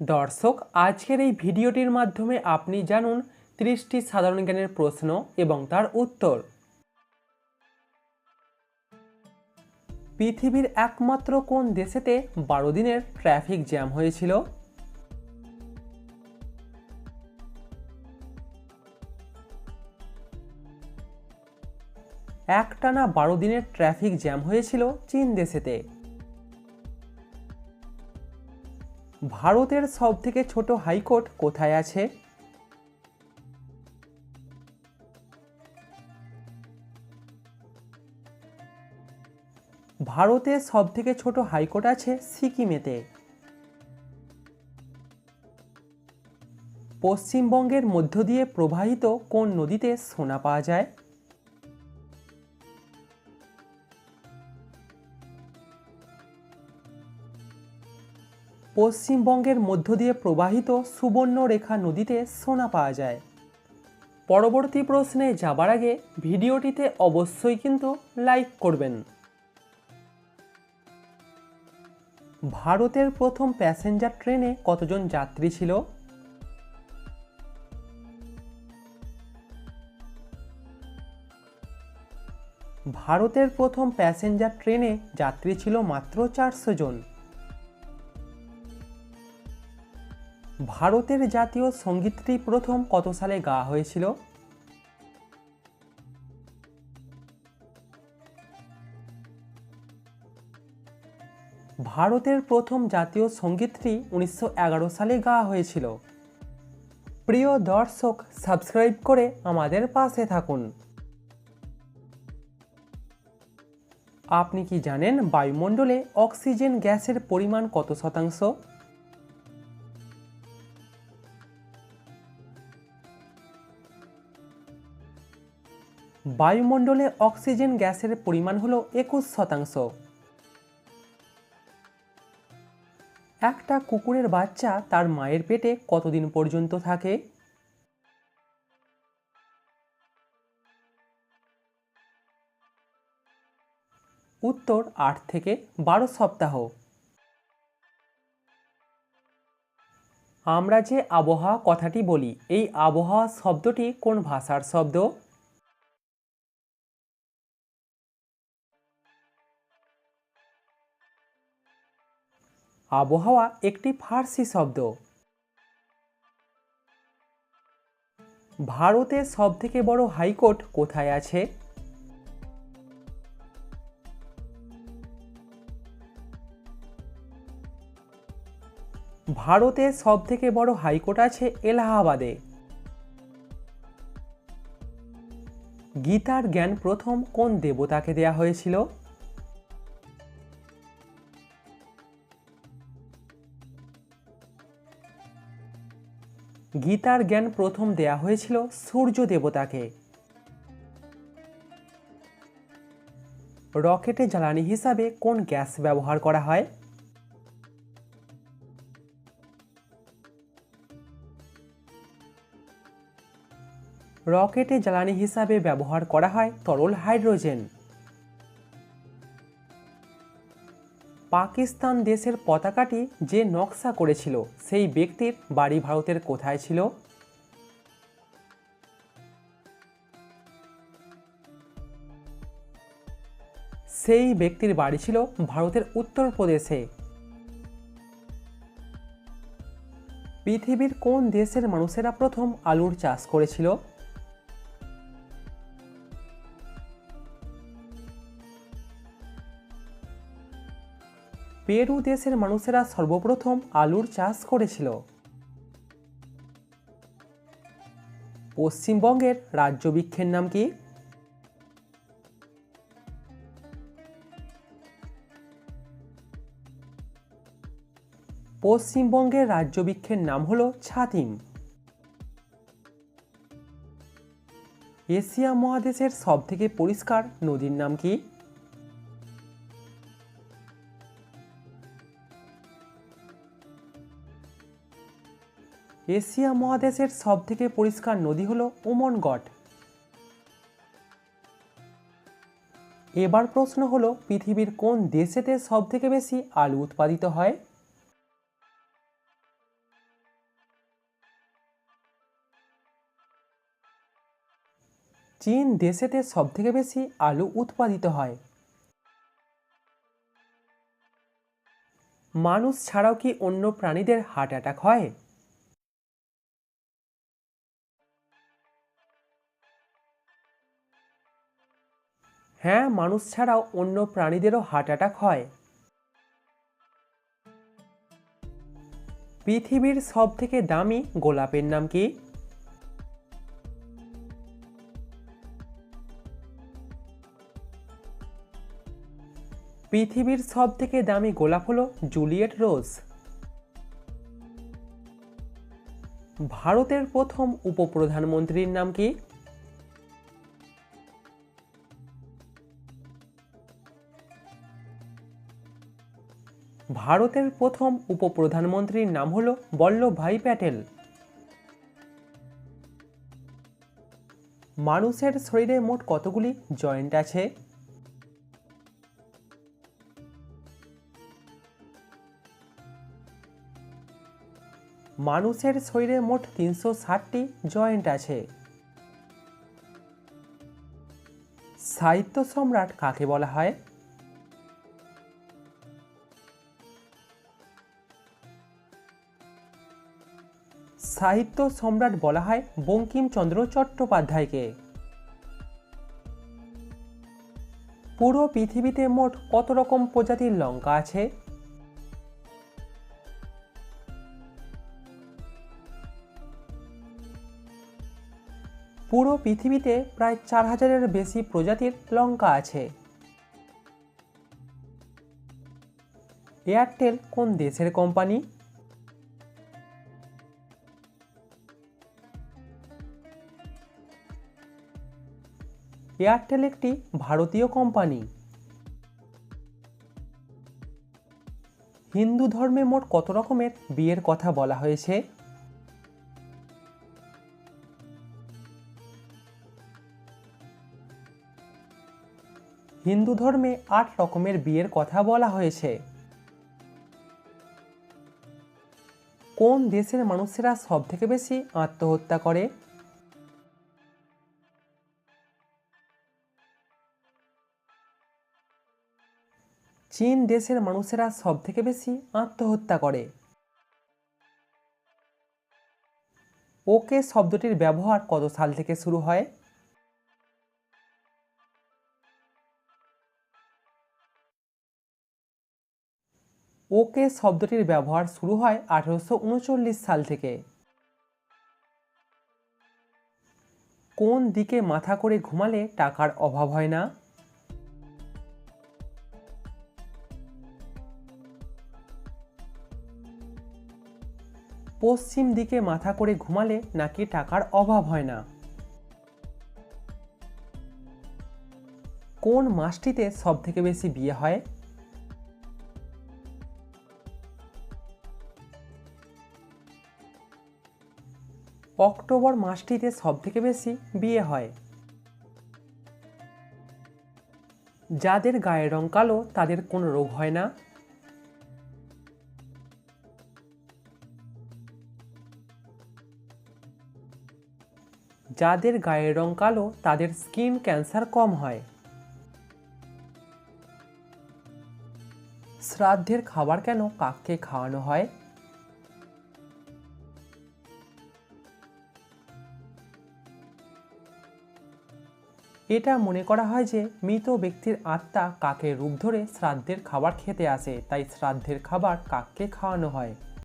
দর্শক, আজকের এই ভিডিওটির মাধ্যমে আপনি জানুন ত্রিশটি সাধারণ জ্ঞানের প্রশ্ন এবং তার উত্তর। পৃথিবীর একমাত্র কোন দেশেতে বারো দিনের ট্রাফিক জ্যাম হয়েছিল? একটানা বারো দিনের ট্রাফিক জ্যাম হয়েছিল চীন দেশেতে। ভারতের সবথেকে ছোট হাইকোর্ট কোথায় আছে? ভারতের সবথেকে ছোট হাইকোর্ট আছে সিকিমেতে। পশ্চিমবঙ্গের মধ্য দিয়ে প্রবাহিত কোন নদীতে সোনা পাওয়া যায়? পশ্চিমবঙ্গের মধ্য দিয়ে প্রবাহিত সুবর্ণরেখা নদীতে সোনা পাওয়া যায়। পরবর্তী প্রশ্নে যাবার আগে ভিডিওটিতে অবশ্যই কিন্তু লাইক করবেন। ভারতের প্রথম প্যাসেঞ্জার ট্রেনে কতজন যাত্রী ছিল? ভারতের প্রথম প্যাসেঞ্জার ট্রেনে যাত্রী ছিল মাত্র চারশো জন। ভারতের জাতীয় সঙ্গীতটি প্রথম কত সালে গাওয়া হয়েছিল? ভারতের প্রথম জাতীয় সঙ্গীতটি উনিশশো এগারো সালে গাওয়া হয়েছিল। প্রিয় দর্শক, সাবস্ক্রাইব করে আমাদের পাশে থাকুন। আপনি কি জানেন বায়ুমণ্ডলে অক্সিজেন গ্যাসের পরিমাণ কত শতাংশ? বায়ুমণ্ডলে অক্সিজেন গ্যাসের পরিমাণ হল একুশ শতাংশ। একটা কুকুরের বাচ্চা তার মায়ের পেটে কতদিন পর্যন্ত থাকে? উত্তর আট থেকে বারো সপ্তাহ। আমরা যে আবহাওয়া কথাটি বলি, এই আবহাওয়া শব্দটি কোন ভাষার শব্দ? আবহাওয়া একটি ফার্সি শব্দ। ভারতের সবথেকে বড় হাইকোর্ট কোথায় আছে? ভারতের সবথেকে বড় হাইকোর্ট আছে এলাহাবাদে। গীতার জ্ঞান প্রথম কোন দেবতাকে দেয়া হয়েছিল? গীতার জ্ঞান প্রথম দেয়া হয়েছিল সূর্য দেবতাকে। রকেটে জ্বালানি হিসাবে কোন গ্যাস ব্যবহার করা হয়? রকেটে জ্বালানি হিসাবে ব্যবহার করা হয় তরল হাইড্রোজেন। পাকিস্তান দেশের পতাকাটি যে নকশা করেছিল, সেই ব্যক্তির বাড়ি ভারতের কোথায় ছিল? সেই ব্যক্তির বাড়ি ছিল ভারতের উত্তরপ্রদেশে। পৃথিবীর কোন দেশের মানুষেরা প্রথম আলুর চাষ করেছিল? পেরু দেশের মানুষেরা সর্বপ্রথম আলুর চাষ করেছিল। পশ্চিমবঙ্গের রাজ্য বৃক্ষের নাম কি? পশ্চিমবঙ্গের রাজ্য বৃক্ষের নাম হলো ছাতিম। এশিয়া মহাদেশের সবথেকে পরিষ্কার নদীর নাম কি? এশিয়া মহাদেশের সবথেকে পরিষ্কার নদী হল ওমনগট এবার প্রশ্ন হলো, পৃথিবীর কোন দেশেতে সবথেকে বেশি আলু উৎপাদিত হয়? চীন দেশেতে সবথেকে বেশি আলু উৎপাদিত হয়। মানুষ ছাড়াও কি অন্য প্রাণীদের হার্ট অ্যাটাক হয়? হ্যাঁ মানুষ ছাড়াও অন্য প্রাণীদেরও হার্ট অ্যাটাক হয়। পৃথিবীর সব থেকে দামি গোলাপের নাম কি? পৃথিবীর সব থেকে দামি গোলাপ হলো জুলিয়েট রোজ। ভারতের প্রথম উপপ্রধানমন্ত্রীর নাম কি? ভারতের প্রথম উপপ্রধানমন্ত্রীর নাম হলো বল্লভভাই প্যাটেল। মানুষের শরীরে মোট কতগুলি জয়েন্ট আছে? মানুষের শরীরে মোট তিনশো ষাটটি জয়েন্ট আছে। সাহিত্য সম্রাট কাকে বলা হয়? সাহিত্য সম্রাট বলা হয় বঙ্কিমচন্দ্র চট্টোপাধ্যায়কে। পুরো পৃথিবীতে মোট কত রকম প্রজাতির লঙ্কা আছে? পুরো পৃথিবীতে প্রায় চার হাজারের বেশি প্রজাতির লঙ্কা আছে। এয়ারটেল কোন দেশের কোম্পানি? এয়ারটেল একটি ভারতীয় কোম্পানি। হিন্দু ধর্মে মোট কত রকমের বিয়ের কথা বলা হয়েছে? হিন্দু ধর্মে আট রকমের বিয়ের কথা বলা হয়েছে। কোন দেশের মানুষেরা সব থেকে বেশি আত্মহত্যা করে? চীন দেশের মানুষেরা সব থেকে বেশি আত্মহত্যা করে। ওকে শব্দটির ব্যবহার কত সাল থেকে শুরু হয়? ওকে শব্দটির ব্যবহার শুরু হয় আঠারোশো সাল থেকে। কোন দিকে মাথা করে ঘুমালে টাকার অভাব হয় না? পশ্চিম দিকে মাথা করে ঘুমালে নাকি টাকার অভাব হয় না? কোন মাসটিতে সব থেকে বেশি বিয়ে হয়? অক্টোবর মাসটিতে সব থেকে বেশি বিয়ে হয়? যাদের গায়ের রং কালো, তাদের কোনো রোগ হয় না? যাদের গায়ের রং কালো, তাদের স্কিন ক্যান্সার কম হয়। শ্রাদ্ধের খাবার কেন কাককে খাওয়ানো হয়? এটা মনে করা হয় যে মৃত ব্যক্তির আত্মা কাকের রূপ ধরে শ্রাদ্ধের খাবার খেতে আসে, তাই শ্রাদ্ধের খাবার কাককে খাওয়ানো হয়।